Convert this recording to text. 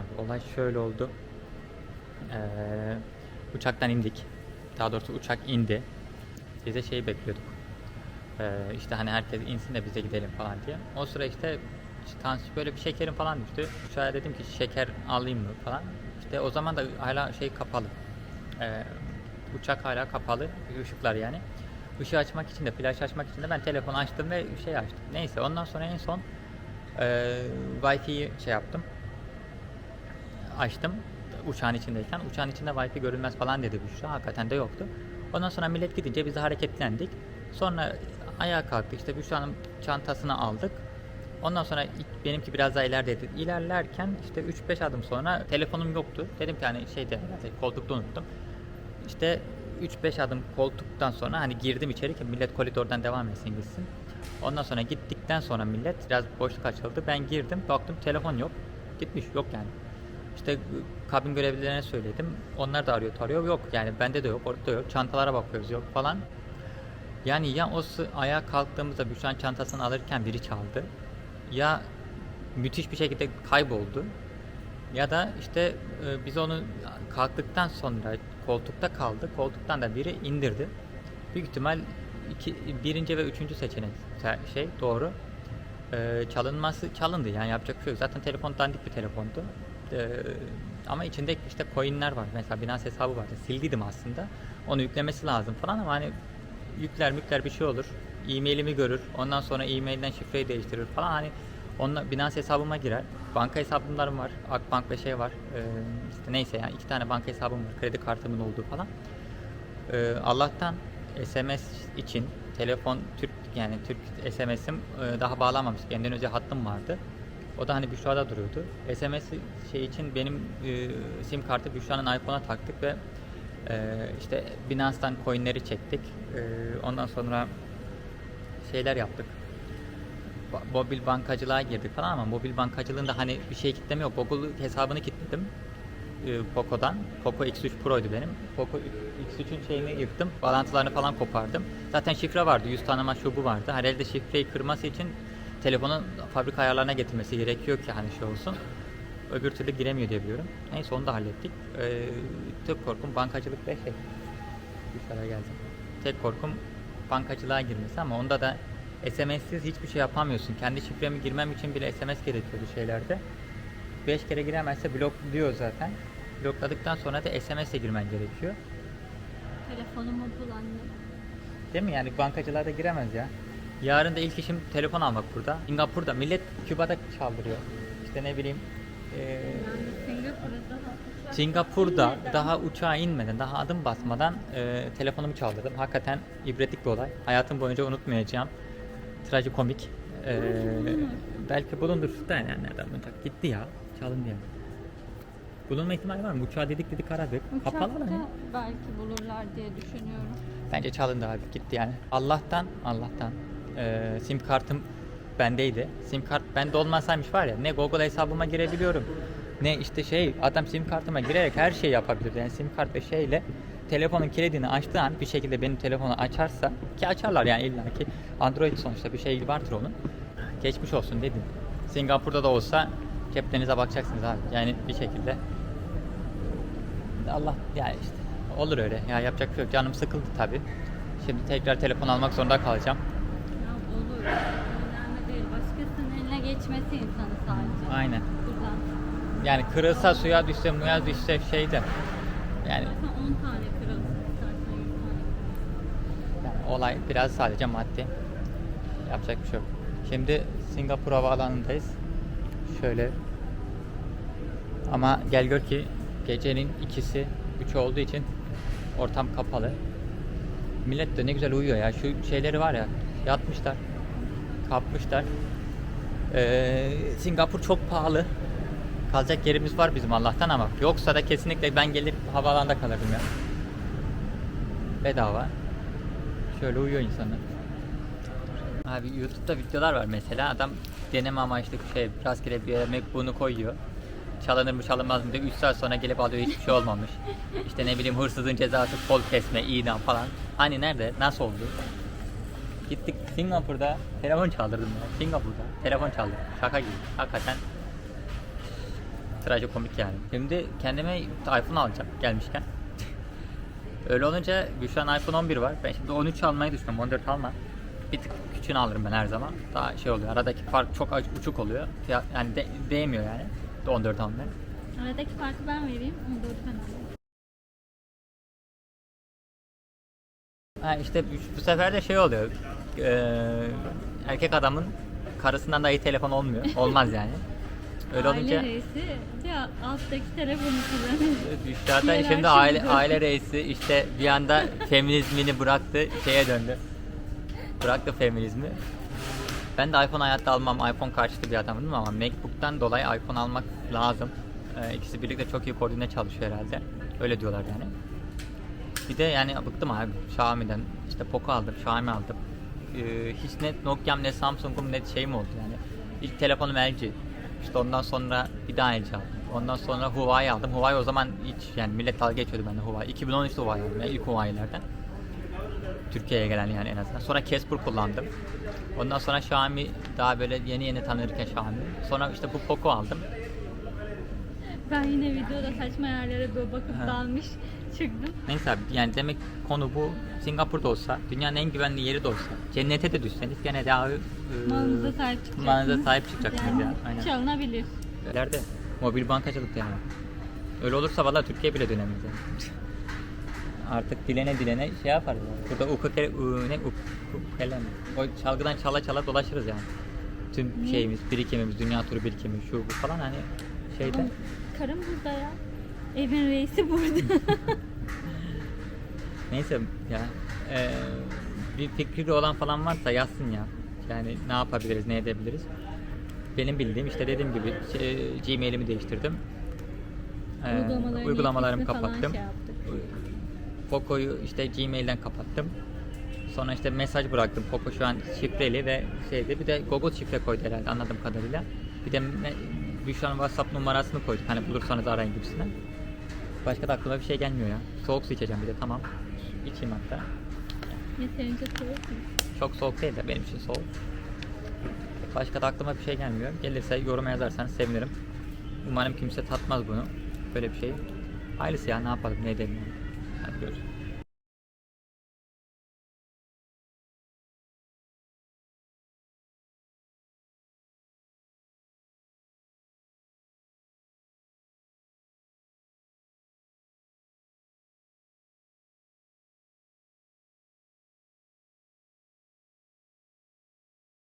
Abi olay şöyle oldu. Ee, uçaktan indik. Daha doğrusu uçak indi. Biz de şeyi bekliyorduk. Ee, işte hani herkes insin de bize gidelim falan diye. O sıra işte, tansiyon böyle bir şekerim falan düştü. Uçağa dedim ki şeker alayım mı falan. İşte o zaman da hala şey kapalı. Ee, uçak hala kapalı. ışıklar yani. Işığı açmak için de flash açmak için de ben telefonu açtım ve şey açtım. Neyse ondan sonra en son e, Wi-Fi'yi şey yaptım. Açtım uçağın içindeyken. Uçağın içinde Wi-Fi görülmez falan dedi Büşra. Hakikaten de yoktu. Ondan sonra millet gidince biz hareketlendik. Sonra ayağa kalktık. İşte Büşra'nın çantasını aldık. Ondan sonra benimki biraz daha ilerideydi. İlerlerken işte 3-5 adım sonra telefonum yoktu. Dedim ki hani şeyde koltukta unuttum. İşte 3-5 adım koltuktan sonra hani girdim içeri ki millet koridordan devam etsin gitsin. Ondan sonra gittikten sonra millet biraz boşluk açıldı. Ben girdim baktım telefon yok. Gitmiş yok yani. İşte kabin görevlilerine söyledim. Onlar da arıyor tarıyor. Yok yani bende de yok orada yok. Çantalara bakıyoruz yok falan. Yani ya o ayağa kalktığımızda Büşra'nın çantasını alırken biri çaldı. Ya müthiş bir şekilde kayboldu. Ya da işte e, biz onu kalktıktan sonra koltukta kaldı. Koltuktan da biri indirdi. Büyük ihtimal iki, birinci ve üçüncü seçenek se- şey doğru. E, çalınması çalındı yani yapacak bir şey yok. Zaten telefon dandik bir telefondu. E, ama içinde işte coinler var. Mesela Binance hesabı vardı. Sildiydim aslında. Onu yüklemesi lazım falan ama hani yükler mükler bir şey olur. E-mailimi görür. Ondan sonra e-mailden şifreyi değiştirir falan. Hani onunla Binance hesabıma girer. Banka hesaplarım var. Akbank ve şey var. Ee, işte neyse yani iki tane banka hesabım var. Kredi kartımın olduğu falan. Ee, Allah'tan SMS için telefon Türk yani Türk SMS'im e, daha bağlanmamıştı. Endonezya hattım vardı. O da hani Büşra'da duruyordu. SMS şey için benim e, sim kartı Büşra'nın iPhone'a taktık ve e, işte Binance'dan coinleri çektik. E, ondan sonra şeyler yaptık. Ba- Mobil bankacılığa girdik falan ama mobil bankacılığında hani bir şey kitleme yok. Google hesabını kilitledim. E, Poco'dan. Poco X3 Pro'ydu benim. Poco X3'ün şeyini yıktım. Bağlantılarını falan kopardım. Zaten şifre vardı. Yüz tanıma şu bu vardı. Herhalde şifreyi kırması için telefonun fabrika ayarlarına getirmesi gerekiyor ki hani şey olsun. Öbür türlü giremiyor diye biliyorum. Neyse onu da hallettik. Ee, tek korkum bankacılık ve şey. Dışarıya geldim. Tek korkum bankacılığa girmesi ama onda da SMS'siz hiçbir şey yapamıyorsun. Kendi şifremi girmem için bile SMS gerekiyordu şeylerde. 5 kere giremezse blokluyor zaten. Blokladıktan sonra da SMS'e girmen gerekiyor. Telefonumu bul anne. Değil mi? Yani bankacılarda giremez ya. Yarın da ilk işim telefon almak burada. Singapur'da millet Küba'da çaldırıyor. İşte ne bileyim Yani Singapur'da daha uçağa inmeden, daha adım basmadan eee telefonumu çaldırdım. Hakikaten ibretlik bir olay. Hayatım boyunca unutmayacağım. Trajikomik. Eee belki bulundur. Da yani nereden bulunacak? Gitti ya. Çalındı yani. Bulunma ihtimali var mı? Uçağı dedik dedik aradık. Kapalı Uçakta mı? belki bulurlar diye düşünüyorum. Bence çalındı abi gitti yani. Allah'tan Allah'tan eee, sim kartım bendeydi. Sim kart bende olmasaymış var ya ne Google hesabıma girebiliyorum. Ne işte şey adam sim kartıma girerek her şeyi yapabilir. Yani sim kart ve şeyle telefonun kilidini açtığı an bir şekilde benim telefonu açarsa ki açarlar yani illa ki Android sonuçta bir şey vardır onun. Geçmiş olsun dedim. Singapur'da da olsa ceplerinize bakacaksınız abi. Yani bir şekilde Allah yani işte olur öyle. Ya yapacak bir şey yok. Canım sıkıldı tabi. Şimdi tekrar telefon almak zorunda kalacağım. Önemli değil. Başkasının eline geçmesi insanı sadece. Aynen. Yani kırılsa suya düşse muya düşse şeyde. Yani, Zaten 10 tane kırılsın. İstersen 100 tane. yani olay biraz sadece maddi. Yapacak bir şey yok. Şimdi Singapur havaalanındayız. Şöyle. Ama gel gör ki gecenin ikisi, üçü olduğu için ortam kapalı. Millet de ne güzel uyuyor ya. Şu şeyleri var ya yatmışlar. Kapmışlar. Ee, Singapur çok pahalı. Kalacak yerimiz var bizim Allah'tan ama yoksa da kesinlikle ben gelip havaalanında kalırdım ya. Bedava. Şöyle uyuyor insanlar. Abi YouTube'da videolar var mesela adam deneme amaçlı şey rastgele bir yere MacBook'unu koyuyor. Çalınır mı çalınmaz mı diye 3 saat sonra gelip alıyor hiçbir şey olmamış. İşte ne bileyim hırsızın cezası kol kesme, idam falan. Hani nerede? Nasıl oldu? Gittik Singapur'da telefon çaldırdım ya. Singapur'da telefon çaldırdım. Şaka gibi. Hakikaten Trajikomik yani. Şimdi kendime iPhone alacağım gelmişken. Öyle olunca Büşra'nın iPhone 11 var. Ben şimdi 13 almayı düşünüyorum. 14 almam. Bir tık küçüğünü alırım ben her zaman. Daha şey oluyor. Aradaki fark çok uçuk oluyor. Fiyat, yani de- değmiyor yani. 14 almaya. Aradaki farkı ben vereyim. 14 ben alayım. Ha işte bu- sefer de şey oluyor. Ee, erkek adamın karısından daha iyi telefon olmuyor. Olmaz yani. Öyle Aile olunca reisi de alttaki telefonu kullanıyor. Zaten şimdi aile aile reisi işte bir anda feminizmini bıraktı şeye döndü. Bıraktı feminizmi. Ben de iPhone hayatta almam. iPhone karşıtı bir adamım ama MacBook'tan dolayı iPhone almak lazım. Ee, ikisi birlikte çok iyi koordine çalışıyor herhalde. Öyle diyorlar yani. Bir de yani bıktım abi Xiaomi'den. İşte Poco aldım, Xiaomi aldım. Ee, hiç ne Nokia'm ne Samsung'um ne şeyim oldu yani. İlk telefonum LG. İşte ondan sonra bir daha LG aldım. Ondan sonra Huawei aldım. Huawei o zaman hiç yani millet dalga geçiyordu bende Huawei. 2013'te Huawei aldım. Yani ilk Huawei'lerden. Türkiye'ye gelen yani en azından. Sonra Casper kullandım. Ondan sonra Xiaomi daha böyle yeni yeni tanırken Xiaomi. Sonra işte bu Poco aldım. Ben yine videoda saçma yerlere böyle bakıp dalmış çıktım. Neyse abi yani demek konu bu. Singapur'da olsa, dünyanın en güvenli yeri de olsa, cennete de düşseniz gene de abi e, Malınıza sahip çıkacaksınız. malınıza sahip çıkacaksınız yani, ya. Aynen. Çalınabilir. Nerede? Mobil bankacılık yani. Öyle olursa valla Türkiye bile dönemeyiz yani. Artık dilene dilene şey yaparız. Yani. Burada ukukele, u, ne uk, ukukele mi? O çalgıdan çala çala dolaşırız yani. Tüm Ne? şeyimiz, birikimimiz, dünya turu birikimi, şu bu falan hani şeyde. Karım burada ya. Evin reisi burada. Neyse ya. eee, bir fikri olan falan varsa yazsın ya. Yani ne yapabiliriz, ne edebiliriz. Benim bildiğim işte dediğim gibi şey, Gmail'imi değiştirdim. Uygulamaların uygulamalarımı kapattım. şey. Poco'yu işte Gmail'den kapattım. Sonra işte mesaj bıraktım. Poco şu an şifreli ve şeydi. Bir de Google şifre koydu herhalde anladığım kadarıyla. Bir de Büşra'nın WhatsApp numarasını koyduk. Hani bulursanız arayın gibisinden. Başka da aklıma bir şey gelmiyor ya. Soğuk su içeceğim bir de tamam. İçeyim hatta. Yeterince soğuk mu? Çok soğuk değil de benim için soğuk. Başka da aklıma bir şey gelmiyor. Gelirse yoruma yazarsanız sevinirim. Umarım kimse tatmaz bunu. Böyle bir şey. Hayırlısı ya ne yapalım ne edelim yani. Hadi görüşürüz.